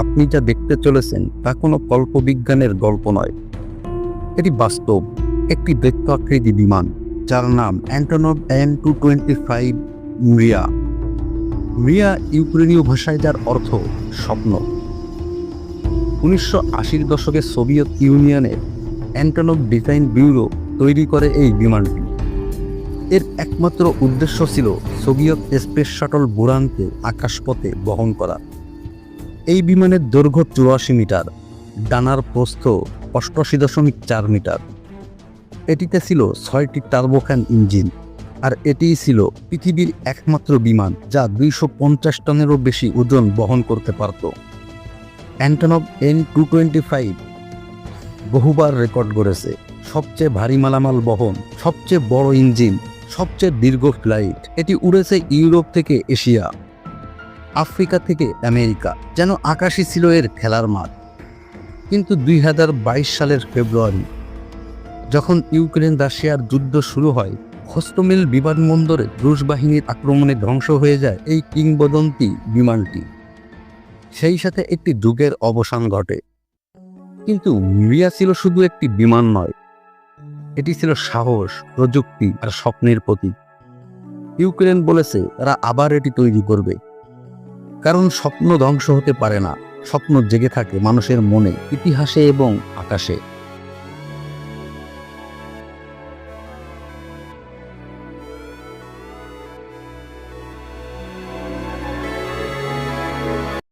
আপনি যা দেখতে চলেছেন তা কোনো কল্পবিজ্ঞানের গল্প নয়। এটি বাস্তব, একটি বৃত্তাকৃতি বিমান, যার নাম Antonov An two twenty five মিয়া মিয়া ইউক্রেনীয় ভাষায় যার অর্থ স্বপ্ন। উনিশশো আশির দশকে সোভিয়েত ইউনিয়নের অ্যান্টনভ ডিজাইন ব্যুরো তৈরি করে এই বিমানটি। এর একমাত্র উদ্দেশ্য ছিল সোভিয়েত স্পেস শাটল বুরানকে আকাশপথে বহন করা। এই বিমানের দৈর্ঘ্য চুরাশি মিটার, ডানার প্রস্থ অষ্টআশি দশমিক চার মিটার। এটিতে ছিল ছয়টি টার্বোফ্যান ইঞ্জিন আর এটিই ছিল পৃথিবীর একমাত্র বিমান যা দুইশো পঞ্চাশ টনেরও বেশি ওজন বহন করতে পারত। Antonov An two twenty five বহুবার রেকর্ড করেছে, সবচেয়ে ভারী মালামাল বহন, সবচেয়ে বড় ইঞ্জিন, সবচেয়ে দীর্ঘ ফ্লাইট। এটি উড়েছে ইউরোপ থেকে এশিয়া। আফ্রিকা থেকে আমেরিকা, যেন আকাশই ছিল এর খেলার মাঠ। কিন্তু দুই হাজার বাইশ সালের ফেব্রুয়ারি, যখন ইউক্রেন রাশিয়ার যুদ্ধ শুরু হয়, হস্তমিল বিমানবন্দরে রুশ বাহিনীর আক্রমণে ধ্বংস হয়ে যায় এই কিংবদন্তি বিমানটি। সেই সাথে একটি যুগের অবসান ঘটে। কিন্তু মিরিয়া ছিল শুধু একটি বিমান নয়, এটি ছিল সাহস, প্রযুক্তি আর স্বপ্নের প্রতীক। ইউক্রেন বলেছে, তারা আবার এটি তৈরি করবে। কারণ স্বপ্ন ধ্বংস হতে পারে না। স্বপ্ন জেগে থাকে মানুষের মনে ইতিহাসে এবং আকাশে।